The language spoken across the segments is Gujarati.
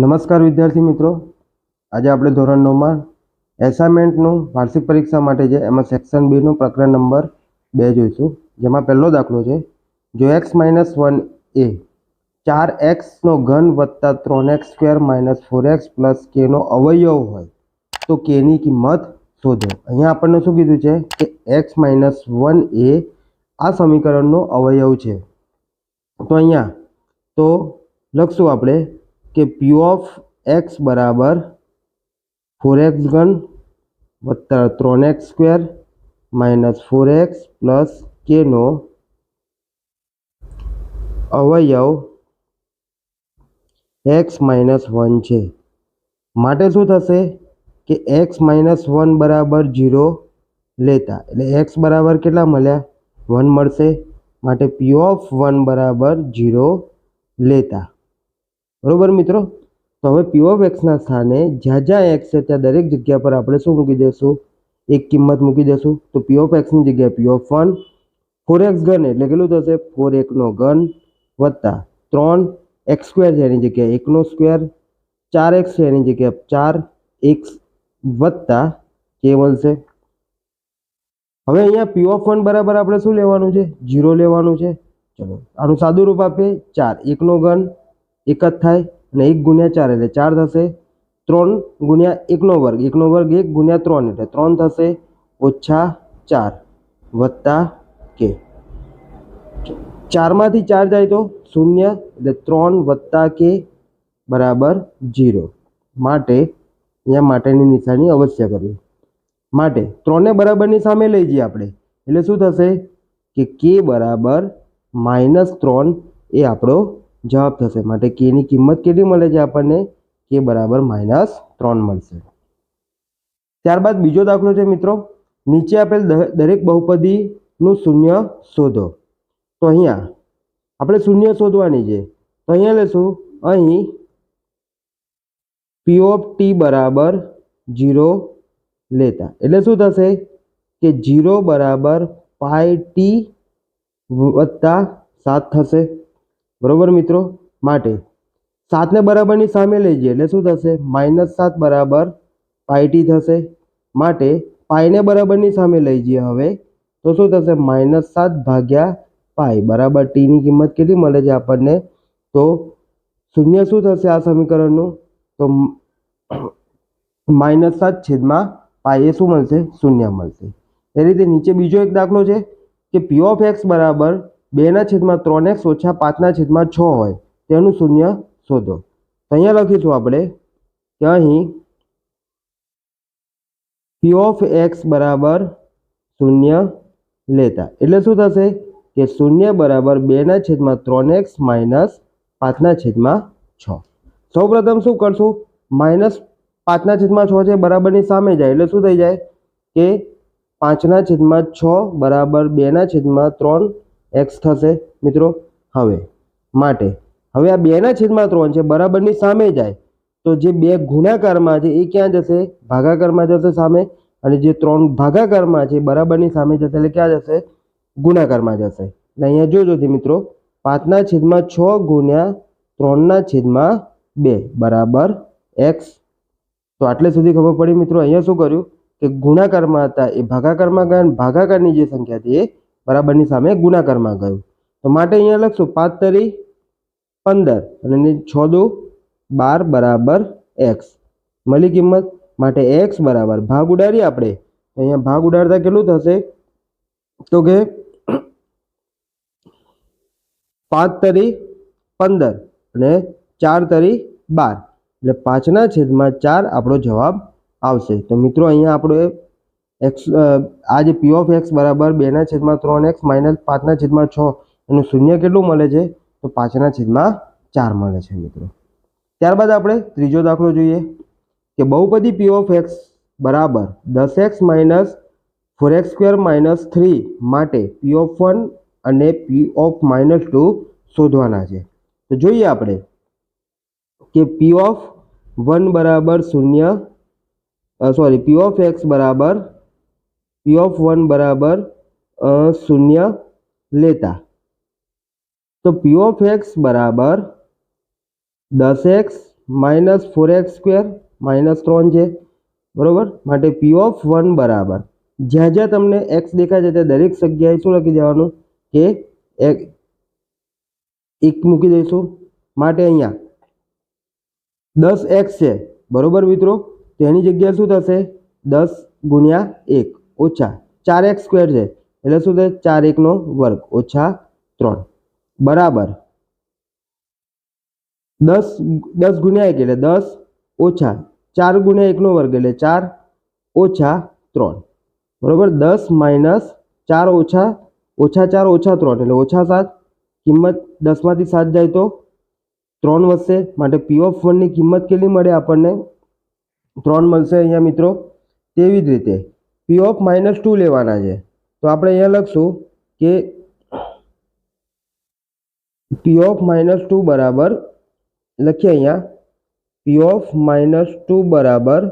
નમસ્કાર વિદ્યાર્થી મિત્રો. આજે આપણે ધોરણ નવમાં એસાઇનમેન્ટનું વાર્ષિક પરીક્ષા માટે છે એમાં સેક્શન બીનું પ્રકરણ નંબર બે જોઈશું. જેમાં પહેલો દાખલો છે, જો એક્સ માઇનસ વન એ ચાર એક્સનો ઘન વત્તા ત્રણ x square minus four x plus કેનો અવયવ હોય, તો કેની કિંમત શોધો. અહીંયા આપણને શું કીધું છે કે એક્સ માઇનસ વન એ આ સમીકરણનો અવયવ છે. તો અહીંયા, તો લખશું આપણે કે પી ઓફ એક્સ બરાબર ફોર એક્સ ઘન વત્તા ત્રણ X square minus four X plus કેનો અવયવ એક્સ માઇનસ વન છે માટે શું થશે કે એક્સ માઇનસ વન બરાબર જીરો લેતા એટલે એક્સ બરાબર કેટલા મળ્યા વન મળશે માટે પી ઓફ વન બરાબર જીરો લેતા બરોબર મિત્રો? તો હવે પી ઓફ એક્સના સ્થાને જ્યાં જ્યાં એક્સ છે ત્યાં દરેક જગ્યા પર આપણે શું મૂકી દઈશું? એક કિંમત મૂકી દઈશું. તો પી ઓફ એક્સની જગ્યાએ P of one four x ઘન એટલે કેટલું થશે? ફોર એકનો ઘન વત્તા ત્રણ એક્સ સ્ક્વેર છે એની જગ્યાએ એકનો સ્ક્વેર ચાર એક્સ છે એની જગ્યાએ ચાર એક્સ વત્તા કે બનશે હવે અહીંયા પી ઓફ વન બરાબર આપણે શું લેવાનું છે? જીરો લેવાનું છે. ચલો, આનું સાદું રૂપ આપીએ. ચાર એકનો ઘન એક જ થાય અને એક ગુણ્યા ચાર એટલે ચાર થશે. ત્રણ ગુણ્યા એકનો વર્ગ. એકનો વર્ગ એક ગુણ્યા ત્રણ એટલે ત્રણ થશે ઓછા ચાર વત્તા કે. ચારમાંથી ચાર જાય તો શૂન્ય એટલે ત્રણ વત્તા કે બરાબર જીરો માટે અહીંયા માટેની નિશાની અવશ્ય કરવી. માટે ત્રણને બરાબરની સામે લઈ જઈએ આપણે. એટલે શું થશે કે કે બરાબર માઇનસ ત્રણ એ આપણો જવાબ થશે. માટે કેની કિંમત કેટલી મળે છે આપણને? કે બરાબર માઇનસ ત્રણ મળશે. ત્યારબાદ બીજો દાખલો છે મિત્રો. નીચે આપેલ દરેક બહુપદીનું શૂન્ય શોધો. તો અહીંયા આપણે શૂન્ય શોધવાની છે. તો અહીંયા લેશું અહીં પી ઓફ ટી બરાબર જીરો લેતા. એટલે શું થશે? કે જીરો બરાબર પાઈ ટી વત્તા સાત થશે. બરોબર મિત્રો? માટે સાતને બરાબરની સામે લઈ જઈએ એટલે શું થશે? માઇનસ સાત બરાબર પાયટી થશે. માટે પાઈને બરાબરની સામે લઈ જઈએ હવે. તો શું થશે? માઇનસ સાત ભાગ્યા પાઈ. બરાબર ટીની કિંમત કેટલી મળે છે આપણને? તો શૂન્ય શું થશે આ સમીકરણનું? તો માઇનસ સાત છેદમાં પાઈ એ શું મળશે? શૂન્ય મળશે. એ રીતે નીચે બીજો એક દાખલો છે કે પી ઓફ એક્સ બરાબર બેના છેદમાં ત્રણ એક્સ ઓછા પાંચના છેદમાં છ હોય, તેનું શૂન્ય શોધો. તો અહીંયા લખીશું આપણે કે અહીં પી ઓફ એક્સ બરાબર શૂન્ય લેતા. એટલે શું થશે? કે શૂન્ય બરાબર બેના છેદમાં ત્રણ એક્સ માઇનસ પાંચના છેદમાં છ. સૌપ્રથમ શું કરશું? માઇનસ પાંચના છેદમાં છ છે, બરાબરની સામે જાય. એટલે શું થઈ જાય? કે પાંચના છેદમાં છ બરાબર બેના છેદમાં ત્રણ એક્સ થશે. મિત્રો, હવે માટે. હવે આ બેના છેદમાં ત્રણ છે. બરાબરની સામે જાય. તો જે બે ગુણાકારમાં છે, એ ક્યાં જશે? ભાગાકારમાં જશે સામે. અને જે ત્રણ ભાગાકારમાં છે બરાબરની સામે જશે. એટલે ક્યાં જશે? ગુણાકારમાં જશે. એટલે અહીંયા જોજો મિત્રો, પાંચના છેદમાં છ ગુણ્યા ત્રણના છેદમાં બે. બરાબર એક્સ તો આટલે સુધી ખબર પડી, મિત્રો. અહીંયા શું કર્યું? કે ગુણાકારમાં હતા. એ ભાગાકારમાં ગયા ભાગાકારની જે સંખ્યા હતી, એ બરાબરની સામે ગુણાકારમાં ગયું. તો માટે અહીંયા લખશું પાંચ તરી પંદર અને છ દો બાર બરાબર એક્સ. મળી કિંમત માટે એક્સ બરાબર. ભાગ ઉડાડીએ આપણે. તો અહીંયા ભાગ ઉડાડતા કેટલું થશે? તો કે પાંચ તરી પંદર અને ચાર તરી બાર. એટલે પાંચના છેદમાં ચાર આપણો જવાબ આવશે. તો મિત્રો, અહીંયા આપણો એક્સ આ જે પી ઓફ એક્સ બરાબર બેના છેદમાં ત્રણ એક્સ માઇનસ પાંચના છેદમાં છ એનું શૂન્ય કેટલું મળે છે? તો પાંચના છેદમાં ચાર મળે છે મિત્રો. ત્યારબાદ આપણે ત્રીજો દાખલો જોઈએ કે બહુપદી પી ઓફ એક્સ બરાબર દસ x minus four x square minus three માટે પી ઓફ વન અને પી ઓફ માઇનસ ટુ શોધવાના છે. તો જોઈએ આપણે કે પી ઓફ વન બરાબર શૂન્ય સોરી પી ઓફ એક્સ બરાબર પી ઓફ વન બરાબર શૂન્ય લેતા. તો પી ઓફ એક્સ બરાબર દસ x minus four x square minus ત્રણ છે. બરાબર? માટે પી ઓફ વન બરાબર. જ્યાં જ્યાં તમને એક્સ દેખાય છે, ત્યાં દરેક જગ્યાએ શું લખી દેવાનું? કે એક મૂકી દઈશું. માટે અહીંયા દસ એક્સ છે. બરાબર મિત્રો? તેની જગ્યાએ શું થશે? દસ ગુણ્યા એક. ઓછા ચાર એક્સ સ્ક્વેર છે. એટલે શું થાય? ચાર એકનો વર્ગ ઓછા ત્રણ. બરાબર. દસ દસ ગુણ્યા એક એટલે દસ ઓછા ચાર ગુણ્યા એકનો વર્ગ એટલે ચાર ઓછા ત્રણ. બરાબર? દસ માઇનસ ચાર ઓછા ઓછા ચાર ઓછા ત્રણ એટલે ઓછા સાત. કિંમત દસમાંથી સાત જાય તો ત્રણ વધશે. માટે પી ઓફ વનની કિંમત કેટલી મળે આપણને? ત્રણ મળશે અહીંયા મિત્રો. તેવી જ રીતે પી ઓફ માઇનસ ટુ લેવાના છે. તો આપણે અહીંયા લખશું કે પી ઓફ માઇનસ ટુ બરાબર લખીએ અહીંયા. પી ઓફ માઇનસ ટુ બરાબર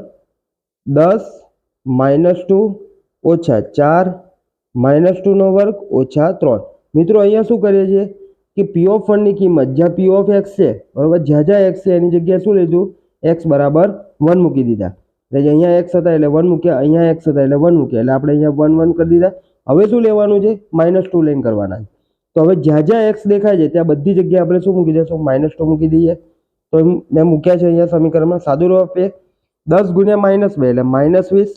દસ માઇનસ ટુ ઓછા ચાર માઇનસ ટુનો વર્ગ ઓછા ત્રણ. મિત્રો, અહીંયા શું કરીએ છીએ કે પી ઓફ વનની કિંમત, જ્યાં પી ઓફ એક્સ છે, બરાબર, જ્યાં જ્યાં એક્સ છે, એની જગ્યાએ શું લીધું? એક્સ બરાબર વન મૂકી દીધા. એટલે જે અહીંયા એક્સ હતા એટલે વન મૂક્યા, અહીંયા એક્સ હતા એટલે વન મૂક્યા. એટલે આપણે અહીંયા વન વન કરી દીધા. હવે શું લેવાનું છે? માઇનસ ટુ લઈને કરવાના છે. તો હવે જ્યાં જ્યાં એક્સ દેખાય છે, ત્યાં બધી જગ્યાએ આપણે શું મૂકી દઈશું માઇનસ ટુ મૂકી દઈએ. તો એમ મેં મૂક્યા છે અહીંયા સમીકરણમાં. સાદું રૂપ આપીએ દસ ગુણ્યા માઇનસ બે, એટલે માઇનસ વીસ.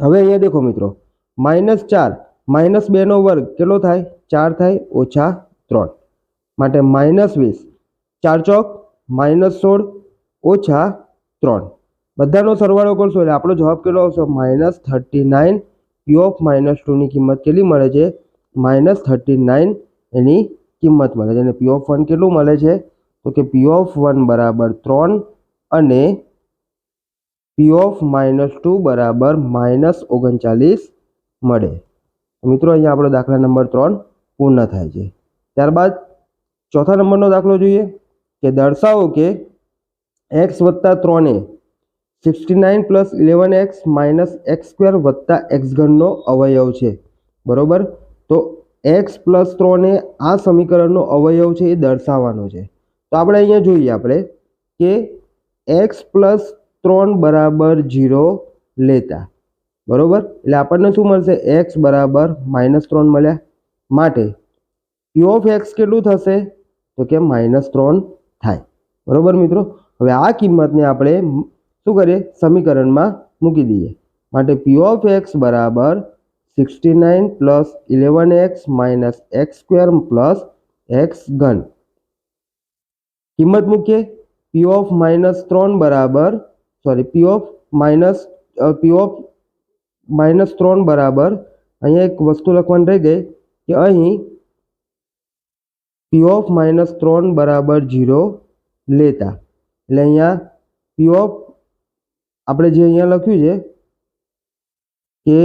હવે અહીંયા દેખો મિત્રો. માઇનસ ચાર. માઇનસ બેનો વર્ગ કેટલો થાય? ચાર થાય ઓછા ત્રણ. માટે માઇનસ વીસ. ચાર ચોક માઇનસ સોળ, ઓછા ત્રણ. બધાનો સરવાળો કરશો એટલે આપણો જવાબ કેટલો આવશે? Minus thirty nine P of minus ટુની કિંમત કેટલી મળે છે? માઇનસ થર્ટી નાઇન એની કિંમત મળે છે. અને પી ઓફ વન કેટલું મળે છે? તો કે પી ઓફ વન બરાબર ત્રણ અને પી ઓફ માઇનસ ટુ બરાબર માઇનસ ઓગણચાલીસ મળે. મિત્રો અહીંયા આપણો દાખલા નંબર ત્રણ પૂર્ણ થાય છે. ત્યારબાદ ચોથા નંબરનો દાખલો જોઈએ કે દર્શાવો કે એક્સ વત્તા ત્રણ sixty nine plus eleven x minus x square વત્તા એક્સ ઘનનો અવયવ છે. બરોબર? તો એક્સ પ્લસ ત્રણે આ સમીકરણનો અવયવ છે એ દર્શાવવાનો છે. તો આપણે અહીંયા જોઈએ આપણે કે એક્સ પ્લસ ત્રણ બરાબર જીરો લેતા. બરોબર? એટલે આપણને શું મળશે? એક્સ બરાબર માઇનસ ત્રણ મળ્યા. માટે પી ઓફ એક્સ કેટલું થશે? તો કે માઇનસ ત્રણ થાય. બરોબર મિત્રો? હવે આ કિંમતને આપણે શું કરીએ? સમીકરણમાં મૂકી દઈએ. માટે પી ઓફ એક્સ બરાબર sixty nine plus eleven x minus x square plus x ઘન. કિંમત મૂકીએ. પી ઓફ માઇનસ ત્રણ બરાબર sorry P of minus P of minus ત્રણ બરાબર, અહીંયા એક વસ્તુ લખવાની રહી ગઈ કે અહીં પી ઓફ માઇનસ ત્રણ બરાબર જીરો લેતા. એટલે અહીંયા પી ઓફ આપણે જે અહીંયા લખ્યું છે કે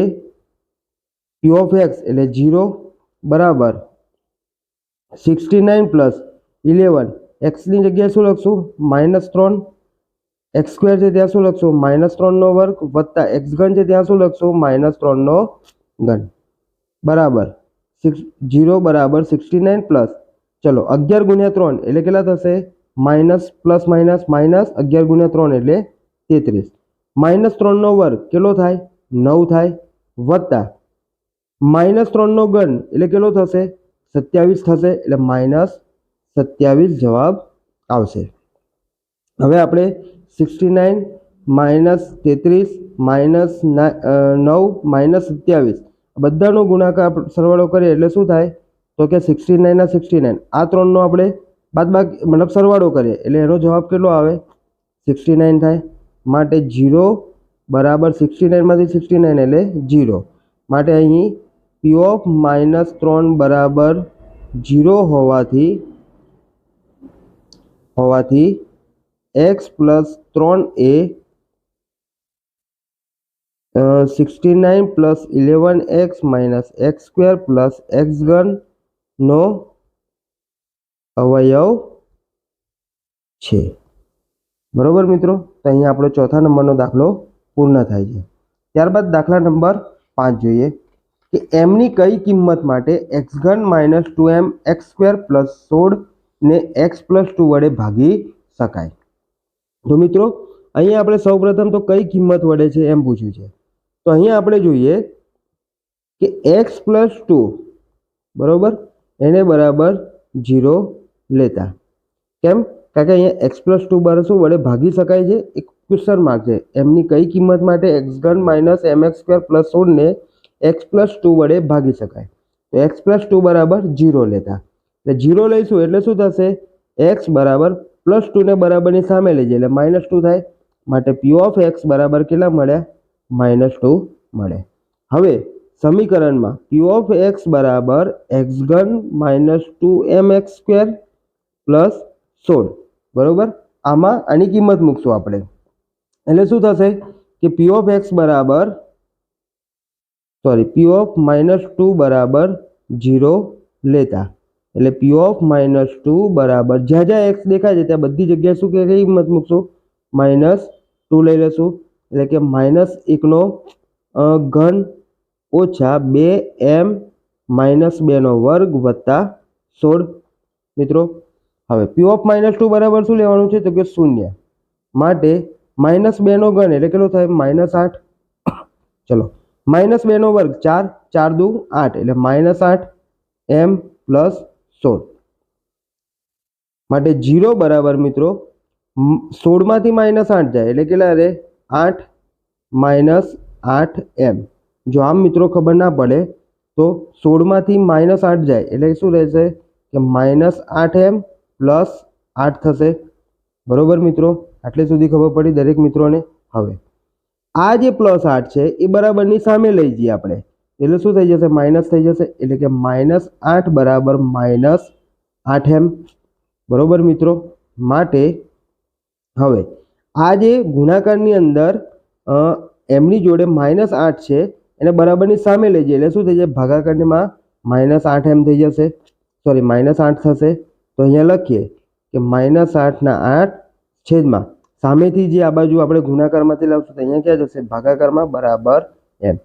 પી ઓફ એક્સ એટલે જીરો બરાબર સિક્સટી નાઇન પ્લસ ઇલેવન એક્સની જગ્યાએ શું લખશું? માઇનસ ત્રણ. એક્સ સ્ક્વેર છે ત્યાં શું લખશું? માઇનસ ત્રણનો વર્ગ વત્તા એક્સ ઘન છે ત્યાં શું લખશું? માઇનસ ત્રણનો ઘન. બરાબર. સિક્સ જીરો બરાબર સિક્સટી નાઇન પ્લસ ચલો, અગિયાર ગુણ્યા ત્રણ એટલે કેટલા થશે? માઇનસ પ્લસ માઇનસ માઇનસ અગિયાર ગુણ્યા ત્રણ એટલે તેત્રીસ. માઇનસ ત્રણનો વર્ગ કેટલો થાય? નવ થાય. વત્તા માઇનસ ત્રણનો ઘન એટલે કેટલો થશે? સત્યાવીસ થશે એટલે માઇનસ સત્યાવીસ જવાબ આવશે. હવે આપણે સિક્સટી નાઇન માઇનસ તેત્રીસ માઇનસ નવ માઇનસ સત્યાવીસ બધાનો ગુણાકાર સરવાળો કરીએ એટલે શું થાય? તો કે સિક્સટી નાઇનના સિક્સટી નાઇન આ ત્રણનો આપણે બાદબાકી, મતલબ સરવાળો કરીએ એટલે એનો જવાબ કેટલો આવે? સિક્સટી નાઇન થાય. માટે જીરો બરાબર સિક્સટી નાઇનમાંથી સિક્સટી નાઇન એટલે જીરો. માટે અહીં પી ઓફ માઇનસ ત્રણ બરાબર જીરો હોવાથી હોવાથી એક્સ પ્લસ ત્રણ એ sixty nine plus eleven x minus x square plus x ઘનનો અવયવ છે. બરોબર મિત્રો? તો અહીંયા આપણો ચોથા નંબરનો દાખલો પૂર્ણ થાય છે. ત્યારબાદ દાખલા નંબર પાંચ જોઈએ. કે એમની કઈ કિંમત માટે એક્સ ઘન minus two m x square plus સોળ ને એક્સ પ્લસ ટુ વડે ભાગી શકાય. તો મિત્રો, અહીંયા આપણે સૌપ્રથમ તો કઈ કિંમત વડે છે એમ પૂછ્યું છે. તો અહીંયા આપણે જોઈએ કે એક્સ પ્લસ ટુ, બરાબર? એને બરાબર જીરો લેતા. કેમ? કારણ કે અહીંયા એક્સ પ્લસ ટુ બાર શું વડે ભાગી શકાય છે? એક ક્વેશ્ચન માર્ક છે. એમની કઈ કિંમત માટે એક્સ ઘન minus m x square plus સોળને x plus two વડે ભાગી શકાય? તો એક્સ પ્લસ ટુ બરાબર જીરો લેતા. એટલે જીરો લઈશું એટલે શું થશે? એક્સ બરાબર પ્લસ ટુને બરાબરની સામે લઈ એટલે માઇનસ ટુ થાય. માટે પી ઓફ એક્સ બરાબર કેટલા મળ્યા? માઇનસ ટુ મળે. હવે સમીકરણમાં પી ઓફ એક્સ બરાબર એક્સ ઘન minus two m x square plus સોળ. બરોબર? આમાં આની કિંમત મૂકશું આપણે. એટલે શું થશે કે પી ઓફ એક્સ બરાબર sorry p of minus two બરાબર જીરો લેતા. એટલે પી ઓફ માઇનસ ટુ બરાબર, જ્યાં જ્યાં એક્સ દેખાય છે, ત્યાં બધી જગ્યાએ શું કે કઈ કિંમત મૂકશું? માઇનસ ટુ લઈ લેશું એટલે કે માઇનસ એકનો ઘન ઓછા બે એમ માઇનસ બેનો વર્ગ વત્તા સોળ. મિત્રો હવે પી ઓફ માઇનસ ટુ બરાબર શું લેવાનું છે? તો કે શૂન્ય. માટે માઇનસ બેનો ઘન એટલે કેટલો થાય? માઇનસ આઠ. ચલો. માઇનસ બેનો વર્ગ ચાર ચાર દુ આઠ એટલે માઇનસ આઠ એમ પ્લસ સોળ. માટે જીરો બરાબર મિત્રો સોળમાંથી માઇનસ આઠ જાય એટલે કેટલા રે આઠ માઇનસ આઠ એમ જો આમ મિત્રો ખબર ના પડે તો સોળમાંથી માઇનસ આઠ જાય એટલે શું રહેશે? કે માઇનસ આઠ એમ પ્લસ આઠ થશે. બરોબર મિત્રો? આટલે સુધી ખબર પડી દરેક મિત્રોને. હવે, આ જે પ્લસ આઠ છે, એ બરાબરની સામે લઈ જઈએ આપણે. એટલે શું થઈ જશે? માઇનસ થઈ જશે. એટલે કે માઇનસ આઠ બરાબર માઇનસ આઠ એમ. બરોબર મિત્રો? માટે, હવે, આ જે ગુણાકારની અંદર એમની જોડે માઇનસ આઠ છે, એને બરાબરની સામે લઈ જઈએ. એટલે શું થઈ જાય ભાગાકારમાં માઇનસ આઠ એમ થઈ જશે. સોરી, માઇનસ આઠ થશે. તો અહીંયા લખીએ કે માઇનસ આઠના આઠ છેદમાં સામેથી જે આ બાજુ આપણે ગુણાકારમાંથી લાવશું તો અહીંયા ક્યાં જશે? ભાગાકારમાં બરાબર એમ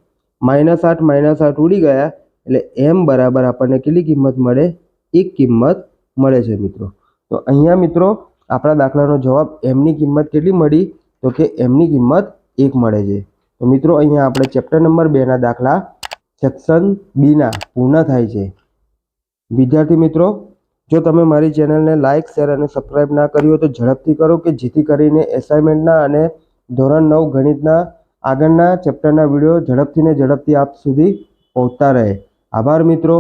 માઇનસ આઠ માઇનસ આઠ ઉડી ગયા એટલે એમ બરાબર આપણને કેટલી કિંમત મળે? એક કિંમત મળે છે મિત્રો. તો અહીંયા મિત્રો આપણા દાખલાનો જવાબ એમની કિંમત કેટલી મળી? તો કે એમની કિંમત એક મળે છે. તો મિત્રો અહીંયા આપણે ચેપ્ટર નંબર બેના દાખલા સેક્શન બીના પૂર્ણ થાય છે. વિદ્યાર્થી મિત્રો જો તમે મારી ચેનલને લાઇક શેર અને સબસ્ક્રાઇબ ના કર્યું તો ઝડપથી કરો કે જેથી કરીને એસાઇનમેન્ટના અને ધોરણ નવ ગણિતના આગળના ચેપ્ટરના વીડિયો ઝડપથી ને ઝડપથી આપ સુધી પહોંચતા રહે. આભાર મિત્રો.